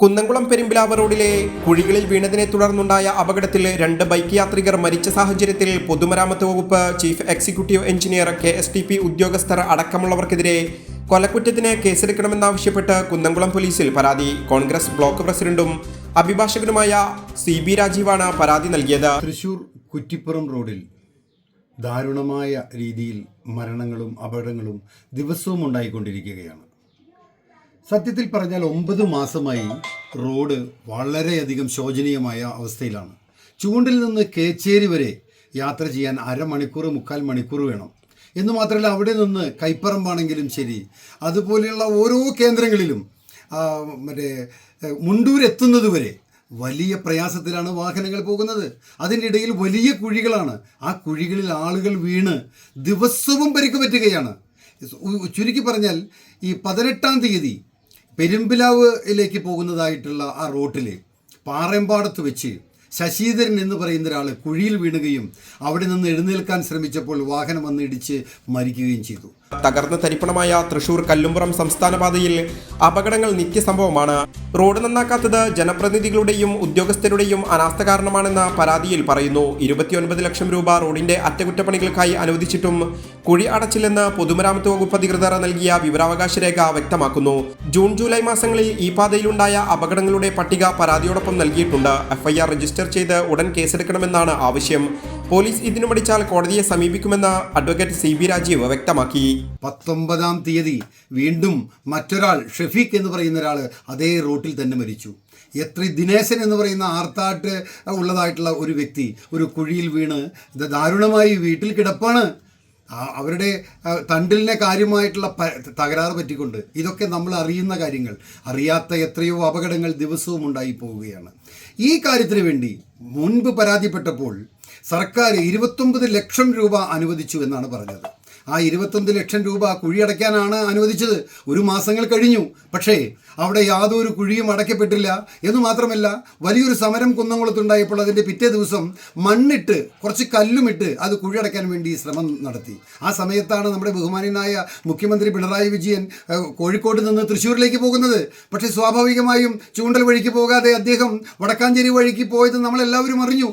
കുന്നംകുളം പെരുമ്പിലാവ് റോഡിലെ കുഴികളിൽ വീണതിനെ തുടർന്നുണ്ടായ അപകടത്തിൽ രണ്ട് ബൈക്ക് യാത്രികർ മരിച്ച സാഹചര്യത്തിൽ പൊതുമരാമത്ത് വകുപ്പ് chief executive engineer K S T P ഉദ്യോഗസ്ഥർ അടക്കമുള്ളവർക്കെതിരെ കൊലക്കുറ്റത്തിന് കേസെടുക്കണമെന്നാവശ്യപ്പെട്ട് കുന്നംകുളം പോലീസിൽ പരാതി. കോൺഗ്രസ് ബ്ലോക്ക് പ്രസിഡന്റും അഭിഭാഷകനുമായ സി ബി രാജീവാണ് പരാതി നൽകിയത്. തൃശൂർ കുറ്റിപ്പുറം റോഡിൽ ദാരുണമായ രീതിയിൽ മരണങ്ങളും അപകടങ്ങളും ദിവസവും ഉണ്ടായിക്കൊണ്ടിരിക്കുകയാണ്. സത്യത്തിൽ പറഞ്ഞാൽ ഒമ്പത് മാസമായി റോഡ് വളരെയധികം ശോചനീയമായ അവസ്ഥയിലാണ്. ചൂണ്ടിൽ നിന്ന് കേച്ചേരി വരെ യാത്ര ചെയ്യാൻ അരമണിക്കൂർ മുക്കാൽ മണിക്കൂർ വേണം. എന്ന് മാത്രമല്ല അവിടെ നിന്ന് കൈപ്പറമ്പാണെങ്കിലും ശരി അതുപോലെയുള്ള ഓരോ കേന്ദ്രങ്ങളിലും മറ്റേ മുണ്ടൂരെത്തുന്നത് വരെ വലിയ പ്രയാസത്തിലാണ് വാഹനങ്ങൾ പോകുന്നത്. അതിന്റെ ഇടയിൽ വലിയ കുഴികളാണ്. ആ കുഴികളിൽ ആളുകൾ വീണ് ദിവസവും പരിക്ക് പറ്റുകയാണ്. ചുരുക്കി പറഞ്ഞാൽ ഈ പതിനെട്ടാം തീയതി പെരുമ്പിലാവിലേക്ക് പോകുന്നതായിട്ടുള്ള ആ റോട്ടിൽ പാറമ്പാടത്ത് വെച്ച് ശശീധരൻ എന്ന് പറയുന്ന ഒരാൾ കുഴിയിൽ വീണുകയും അവിടെ നിന്ന് എഴുന്നേൽക്കാൻ ശ്രമിച്ചപ്പോൾ വാഹനം വന്ന് ഇടിച്ച് മരിക്കുകയും ചെയ്തു. തകർന്ന് തരിപ്പണമായ തൃശൂർ കല്ലുംപുറം സംസ്ഥാന പാതയിൽ അപകടങ്ങൾ നിത്യസംഭവമാണ് റോഡ് നന്നാക്കാത്തത് ജനപ്രതിനിധികളുടെയും ഉദ്യോഗസ്ഥരുടെയും അനാസ്ഥ കാരണമാണെന്ന പരാതിയിൽ പറയുന്നു. ഇരുപത്തിയൊൻപത് ലക്ഷം രൂപ റോഡിന്റെ അറ്റകുറ്റപ്പണികൾക്കായി അനുവദിച്ചിട്ടും കുഴി അടച്ചില്ലെന്ന് പൊതുമരാമത്ത് വകുപ്പ് അധികൃതർ നൽകിയ വിവരാവകാശ രേഖ വ്യക്തമാക്കുന്നു. ജൂൺ ജൂലൈ മാസങ്ങളിൽ ഈ പാതയിലുണ്ടായ അപകടങ്ങളുടെ പട്ടിക പരാതിയോടൊപ്പം നൽകിയിട്ടുണ്ട്. എഫ്ഐആർ രജിസ്റ്റർ ചെയ്ത് ഉടൻ കേസെടുക്കണമെന്നാണ് ആവശ്യം. പോലീസ് ഇതിനു മടിച്ചാൽ കോടതിയെ സമീപിക്കുമെന്ന് അഡ്വക്കേറ്റ് സി ബി രാജീവ് വ്യക്തമാക്കി. പത്തൊമ്പതാം തീയതി വീണ്ടും മറ്റൊരാൾ ഷെഫീഖ് എന്ന് പറയുന്ന ഒരാൾ അതേ റോട്ടിൽ തന്നെ മരിച്ചു. എത്ര ദിനേശൻ എന്ന് പറയുന്ന ആർത്താട്ട് ഉള്ളതായിട്ടുള്ള ഒരു വ്യക്തി ഒരു കുഴിയിൽ വീണ് ദാരുണമായി വീട്ടിൽ കിടപ്പാണ്. അവരുടെ തണ്ടിലിനെ കാര്യമായിട്ടുള്ള തകരാറ് പറ്റിക്കൊണ്ട് ഇതൊക്കെ നമ്മൾ അറിയുന്ന കാര്യങ്ങൾ അറിയാത്ത എത്രയോ അപകടങ്ങൾ ദിവസവും ഉണ്ടായി പോവുകയാണ്. ഈ കാര്യത്തിന് വേണ്ടി മുൻപ് പരാതിപ്പെട്ടപ്പോൾ സർക്കാർ ഇരുപത്തൊമ്പത് ലക്ഷം രൂപ അനുവദിച്ചു എന്നാണ് പറഞ്ഞത്. ആ ഇരുപത്തൊന്ന് ലക്ഷം രൂപ കുഴിയടയ്ക്കാനാണ് അനുവദിച്ചത്. ഒരു മാസങ്ങൾ കഴിഞ്ഞു. പക്ഷേ അവിടെ യാതൊരു കുഴിയും അടയ്ക്കപ്പെട്ടില്ല. എന്ന് മാത്രമല്ല വലിയൊരു സമരം കുന്നംകുളത്തുണ്ടായപ്പോൾ അതിന്റെ പിറ്റേ ദിവസം മണ്ണിട്ട് കുറച്ച് കല്ലുമിട്ട് അത് കുഴിയടയ്ക്കാൻ വേണ്ടി ശ്രമം നടത്തി. ആ സമയത്താണ് നമ്മുടെ ബഹുമാനനായ മുഖ്യമന്ത്രി പിണറായി വിജയൻ കോഴിക്കോട് നിന്ന് തൃശ്ശൂരിലേക്ക് പോകുന്നത്. പക്ഷേ സ്വാഭാവികമായും ചൂണ്ടൽ വഴിക്ക് പോകാതെ അദ്ദേഹം വടക്കാഞ്ചേരി വഴിക്ക് പോയത് നമ്മളെല്ലാവരും അറിഞ്ഞു.